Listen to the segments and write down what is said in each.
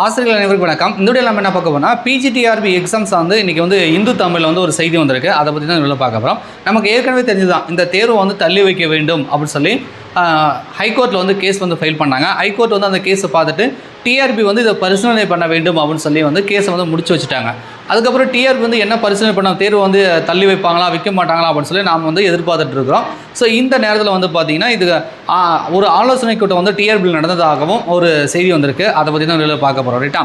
ஆசிரியர்கள் அனைவருக்கும் வணக்கம். இந்த வீடியோ நம்ம என்ன பார்க்க போனால் பிஜிடிஆர்பி எக்ஸாம்ஸ் வந்து இன்றைக்கி வந்து இந்து தமிழில் வந்து ஒரு செய்தி வந்திருக்கு. அதை பற்றி தான் இதில் பார்க்க போகிறோம் நமக்கு ஏற்கனவே தெரிஞ்சுதான் இந்த தேர்வை வந்து தள்ளி வைக்க வேண்டும் அப்படின்னு சொல்லி ஹைகோர்ட்டில் வந்து கேஸ் வந்து ஃபைல் பண்ணாங்க. ஹைகோர்ட் வந்து அந்த கேஸை பார்த்துட்டு டிஆர்பி வந்து இதை பரிசீலனை பண்ண வேண்டும் அப்படின்னு சொல்லி வந்து கேஸை வந்து முடிச்சு வச்சுட்டாங்க. அதுக்கப்புறம் டிஆர்பி வந்து என்ன பரிசீலனை பண்ண தேர்வு வந்து தள்ளி வைப்பாங்களா வைக்க மாட்டாங்களா அப்படின்னு சொல்லி நாம் வந்து எதிர்பார்த்துட்டு இருக்கிறோம். ஸோ இந்த நேரத்தில் வந்து பார்த்தீங்கன்னா இது ஒரு ஆலோசனை கூட்டம் வந்து டிஆர்பியில் நடந்ததாகவும் ஒரு செய்தி வந்திருக்கு. அதை பற்றி தான் இதில் பார்க்க போகிறோம் ரைட்டா?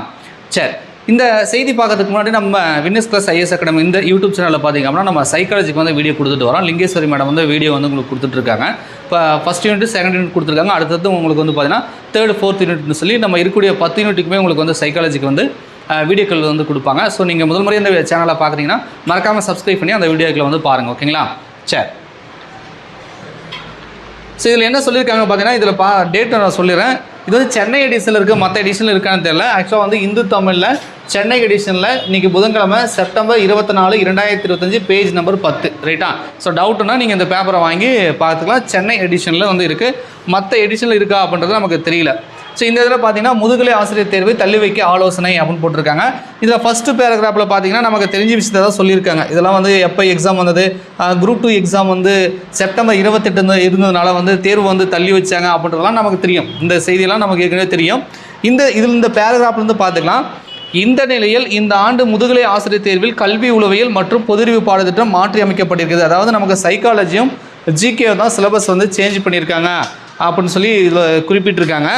சரி. இந்த செய்தி பார்க்கறதுக்கு முன்னாடி நம்ம winners class I S academy இந்த யூடியூப் சேனலில் பார்த்திங்க அப்படின்னா நம்ம சைக்காலஜிக்கு வந்து வீடியோ கொடுத்துட்டு வரோம். லிங்கேஸ்வரி மேடம் வந்து வீடியோ வந்து உங்களுக்கு கொடுத்துட்ருக்காங்க இப்போ ஃபஸ்ட் யூனிட் செகண்ட் யூனிட் கொடுத்துருக்காங்க. அடுத்தது உங்களுக்கு வந்து பார்த்தீங்கன்னா தேர்ட் ஃபோர்த் யூனிட்னு சொல்லி நம்ம இருக்கக்கூடிய பத்து யூனிட்டுக்குமே உங்களுக்கு வந்து சைக்காலஜிக்கு வந்து வீடியோக்கள் வந்து கொடுப்பாங்க. ஸோ நீங்கள் முதல் முறை இந்த சேனலை பார்க்குறீங்கன்னா மறக்காமல் சப்ஸ்கிரைப் பண்ணி அந்த வீடியோக்களை வந்து பாருங்கள் ஓகேங்களா சரி ஸோ இதில் என்ன சொல்லியிருக்காங்க பார்த்தீங்கன்னா இதில் பா டேட் நான் சொல்லிடுறேன். இது வந்து சென்னை எடிஷனில் இருக்குது மற்ற எடிஷனில் இருக்கான்னு தெரியல. ஆக்சுவலாக வந்து இந்து தமிழில் சென்னை எடிஷனில் இன்றைக்கி புதன்கிழமை செப்டம்பர் இருபத்தி நாலு இரண்டாயிரத்தி இருபத்தஞ்சி பேஜ் நம்பர் பத்து. ரைட்டா ஸோ டவுட்னா நீங்கள் இந்த பேப்பரை வாங்கி பார்த்துக்கலாம். சென்னை எடிஷனில் வந்து இருக்குது மற்ற எடிஷனில் இருக்கா அப்படின்றது நமக்கு தெரியல. ஸோ இந்த இதில் பார்த்தீங்கன்னா முதுகலை ஆசிரியர் தேர்வை தள்ளி வைக்க ஆலோசனை அப்படின்னு போட்டிருக்காங்க. இதில் ஃபஸ்ட்டு பேராகிராஃபில் பார்த்தீங்கன்னா நமக்கு தெரிஞ்ச விஷயத்தை தான் சொல்லியிருக்காங்க. இதெல்லாம் வந்து எப்போ எக்ஸாம் வந்தது? குரூப் டூ எக்ஸாம் வந்து செப்டம்பர் இருபத்தெட்டு இருந்ததுனால வந்து தேர்வு வந்து தள்ளி வச்சாங்க அப்படின்றதெல்லாம் நமக்கு தெரியும். இந்த செய்தியெல்லாம் நமக்கு ஏற்கனவே தெரியும். இந்த இதில் இந்த பேராகிராஃப்லேருந்து பார்த்துக்கலாம். இந்த நிலையில் இந்த ஆண்டு முதுகலை ஆசிரியர் தேர்வில் கல்வி உளவியல் மற்றும் பொதுறிவு பாடத்திட்டம் மாற்றி அமைக்கப்பட்டிருக்குது அதாவது நமக்கு சைக்காலஜியும் ஜிகே தான் சிலபஸ் வந்து சேஞ்ச் பண்ணியிருக்காங்க அப்படின்னு சொல்லி இதில் குறிப்பிட்டிருக்காங்க.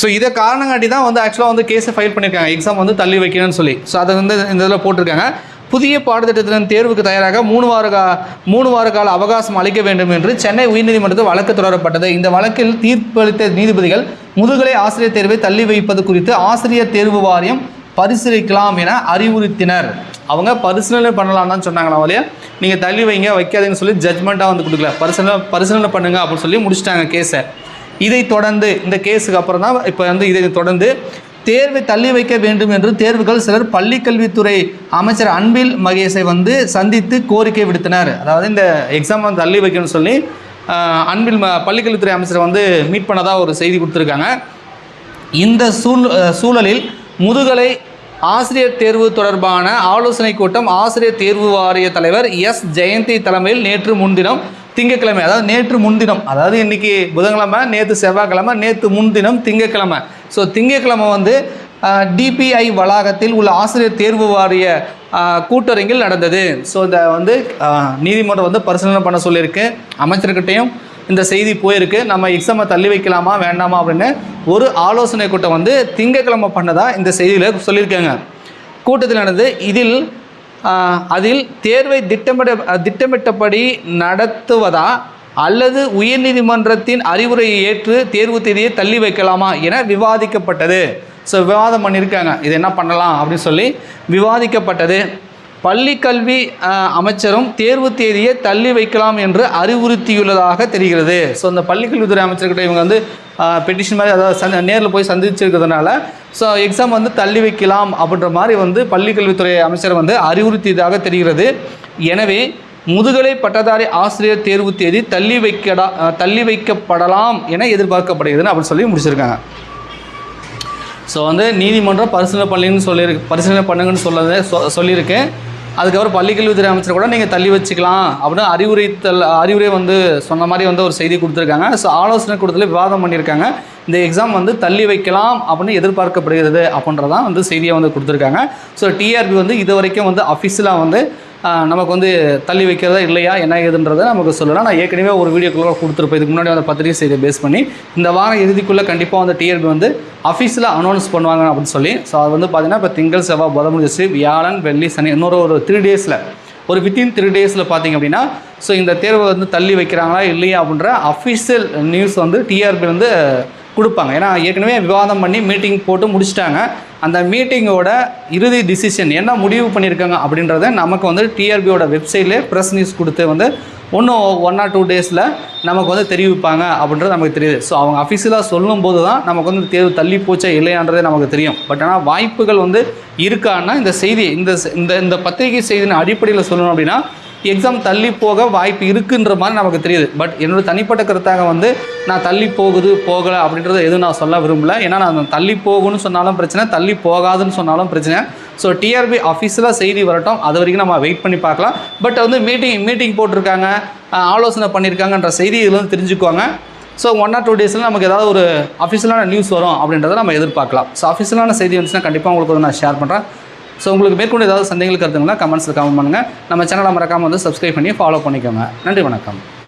ஸோ இதை காரணங்காட்டி தான் வந்து ஆக்சுவலாக வந்து கேஸை ஃபைல் பண்ணியிருக்காங்க எக்ஸாம் வந்து தள்ளி வைக்கணும்னு சொல்லி. ஸோ அதை வந்து இந்த இதில் போட்டிருக்காங்க. புதிய பாடத்திட்டத்தின் தேர்வுக்கு தயாராக மூணு வார கா மூணு வார கால அவகாசம் அளிக்க வேண்டும் என்று சென்னை உயர்நீதிமன்றத்தில் வழக்கு தொடரப்பட்டது. இந்த வழக்கில் தீர்ப்பளித்த நீதிபதிகள் முதுகலை ஆசிரியர் தேர்வை தள்ளி வைப்பது குறித்து ஆசிரியர் தேர்வு வாரியம் பரிசீலிக்கலாம் என அறிவுறுத்தினர். அவங்க பரிசீலனை பண்ணலாம் தான் சொன்னாங்களா வழியா? நீங்கள் தள்ளி வைங்க வைக்காதீங்கன்னு சொல்லி ஜட்மெண்ட்டாக வந்து கொடுக்கல. பரிசீலனை பரிசீலனை பண்ணுங்க அப்படின்னு சொல்லி முடிச்சிட்டாங்க கேஸை இதை தொடர்ந்து இந்த கேஸுக்கு அப்புறம் தான் இப்போ வந்து இதை தொடர்ந்து தேர்வை தள்ளி வைக்க வேண்டும் என்று தேர்வுகள் சிலர் பள்ளிக்கல்வித்துறை அமைச்சர் அன்பில் மகேஷை வந்து சந்தித்து கோரிக்கை விடுத்தனர். அதாவது இந்த எக்ஸாம் வந்து தள்ளி வைக்கணும்னு சொல்லி அன்பில் ம பள்ளிக்கல்வித்துறை அமைச்சரை வந்து மீட் பண்ணதாக ஒரு செய்தி கொடுத்துருக்காங்க. இந்த சூழ் சூழலில் முதுகலை ஆசிரியர் தேர்வு தொடர்பான ஆலோசனை கூட்டம் ஆசிரியர் தேர்வு வாரிய தலைவர் எஸ். ஜெயந்தி தலைமையில் நேற்று முன்தினம் திங்கக்கிழமை அதாவது நேற்று முன்தினம் அதாவது இன்னைக்கு புதன்கிழமை நேற்று செவ்வாய்க்கிழமை நேற்று முன்தினம் திங்கக்கிழமை ஸோ திங்கக்கிழமை வந்து டிபிஐ வளாகத்தில் உள்ள ஆசிரியர் தேர்வு வாரிய கூட்டரங்கில் நடந்தது. ஸோ இந்த வந்து நீதிமன்றம் வந்து பரிசீலனை பண்ண சொல்லியிருக்கு. அமைச்சர்கிட்டையும் இந்த செய்தி போயிருக்கு. நம்ம எக்ஸாமை தள்ளி வைக்கலாமா வேண்டாமா அப்படின்னு ஒரு ஆலோசனை கூட்டம் வந்து திங்கட்கிழமை பண்ணதா இந்த செய்தியில் சொல்லியிருக்காங்க. கூட்டத்தில் நடந்து இதில் அதில் தேர்வை திட்டமிட திட்டமிட்டபடி நடத்துவதா அல்லது உயர்நீதிமன்றத்தின் அறிவுரையை ஏற்று தேர்வு தேதியை தள்ளி வைக்கலாமா என விவாதிக்கப்பட்டது. ஸோ விவாதம் பண்ணியிருக்காங்க. இது என்ன பண்ணலாம் அப்படின்னு சொல்லி விவாதிக்கப்பட்டது. பள்ளி கல்வி அமைச்சரும் தேர்வு தேதியை தள்ளி வைக்கலாம் என்று அறிவுறுத்தியுள்ளதாக தெரிகிறது. ஸோ அந்த பள்ளிக்கல்வித்துறை அமைச்சர்கிட்ட இவங்க வந்து பெட்டிஷன் மாதிரி அதாவது நேரில் போய் சந்திச்சிருக்கிறதுனால ஸோ எக்ஸாம் வந்து தள்ளி வைக்கலாம் அப்படின்ற மாதிரி வந்து பள்ளிக்கல்வித்துறை அமைச்சர் வந்து அறிவுறுத்தியதாக தெரிகிறது. எனவே முதுகலை பட்டதாரி ஆசிரியர் தேர்வு தேதி தள்ளி வைக்கடா தள்ளி வைக்கப்படலாம் என எதிர்பார்க்கப்படுகிறதுன்னு அப்படின்னு சொல்லி முடிச்சிருக்காங்க. ஸோ வந்து நீதிமன்றம் பரிசீலனை பண்ணுங்கன்னு சொல்லியிருக்கு பரிசீலனை பண்ணுங்கன்னு சொல்ல சொல்லியிருக்கேன் அதுக்கப்புறம் பள்ளிக்கல்வித்துறை அமைச்சர் கூட நீங்கள் தள்ளி வச்சுக்கலாம் அப்படின்னு அறிவுரைத்தல் அறிவுரை வந்து சொன்ன மாதிரி வந்து ஒரு செய்தி கொடுத்துருக்காங்க. ஸோ ஆலோசனை கூட்டத்தில் விவாதம் பண்ணியிருக்காங்க. இந்த எக்ஸாம் வந்து தள்ளி வைக்கலாம் அப்படின்னு எதிர்பார்க்கப்படுகிறது அப்படின்றதான் வந்து செய்தியை வந்து கொடுத்துருக்காங்க. ஸோ டிஆர்பி வந்து இது வரைக்கும் வந்து அஃபிஷியலாக வந்து நமக்கு வந்து தள்ளி வைக்கிறதா இல்லையா என்ன ஏதுன்றதை நமக்கு சொல்லலாம். நான் ஏற்கனவே ஒரு வீடியோக்குள்ளே கொடுத்துருப்பேன். இதுக்கு முன்னாடி வந்து பத்திரிகை செய்தியை பேஸ் பண்ணி. இந்த வாரம் இறுதிக்குள்ளே கண்டிப்பாக வந்து டிஆர்பி வந்து அஃபீஸில் அனௌன்ஸ் பண்ணுவாங்க அப்படின்னு சொல்லி. ஸோ அது வந்து பார்த்தீங்கன்னா இப்போ திங்கள் செவ்வாய் புதன் முடிஞ்சிச்சு வியாழன் வெள்ளி சனி இன்னொரு ஒரு த்ரீ டேஸில் ஒரு வித்தின் த்ரீ டேஸில் பார்த்தீங்க அப்படின்னா ஸோ இந்த தேர்வை வந்து தள்ளி வைக்கிறாங்களா இல்லையா அப்படின்ற அஃபிஷியல் நியூஸ் வந்து டிஆர்பி வந்து கொடுப்பாங்க. ஏன்னா ஏற்கனவே விவாதம் பண்ணி மீட்டிங் போட்டு முடிச்சிட்டாங்க. அந்த மீட்டிங்கோட இறுதி டிசிஷன் என்ன முடிவு பண்ணியிருக்காங்க அப்படின்றத நமக்கு வந்து டிஆர்பியோட வெப்சைட்லேயே ப்ரெஸ் நியூஸ் கொடுத்து வந்து இன்னும் ஒன் ஆர் டூ டேஸில் நமக்கு வந்து தெரிவிப்பாங்க அப்படின்றது நமக்கு தெரியுது. ஸோ அவங்க அஃபிஷியலாக சொல்லும்போது தான் நமக்கு வந்து தேர்வு தள்ளி போச்சா இல்லையான்றதே நமக்கு தெரியும். பட் ஆனால் வாய்ப்புகள் வந்து இருக்கான்னா இந்த செய்தி இந்த இந்த இந்த பத்திரிகை செய்தியின் அடிப்படையில் சொல்லணும் அப்படின்னா எக்ஸாம் தள்ளி போக வாய்ப்பு இருக்குன்ற மாதிரி நமக்கு தெரியுது. பட் என்னோட தனிப்பட்ட கருத்தாக வந்து நான் தள்ளி போகுது போகலை அப்படின்றத எதுவும் நான் சொல்ல விரும்பல. ஏன்னா நான் தள்ளி போகும்னு சொன்னாலும் பிரச்சனை தள்ளி போகாதுன்னு சொன்னாலும் பிரச்சனை. ஸோ டிஆர்பி அஃபீஷியலாக செய்தி வரட்டும். அது வரைக்கும் நம்ம வெயிட் பண்ணி பார்க்கலாம். பட் வந்து மீட்டிங் மீட்டிங் போட்டிருக்காங்க. ஆலோசனை பண்ணியிருக்காங்கன்ற செய்தி இதில் வந்து தெரிஞ்சுக்குவாங்க. ஸோ ஒன் ஆர் டூ டேஸில் நமக்கு ஏதாவது ஒரு அஃபிஷியலான நியூஸ் வரும் அப்படின்றத நம்ம எதிர்பார்க்கலாம். ஸோ அஃபிஷியலான செய்தி வந்துச்சுன்னா கண்டிப்பாக உங்களுக்கு வந்து நான் ஷேர் பண்ணுறேன் ஸோ உங்களுக்கு மேற்கொண்டு ஏதாவது சந்தேகங்கள் கருத்துங்கன்னா கமெண்ட்ஸில் கமெண்ட் பண்ணுங்கள் நம்ம சேனலை மறக்காமல் வந்து சப்ஸ்கிரைப் பண்ணி ஃபாலோ பண்ணிக்கோங்க. நன்றி வணக்கம்.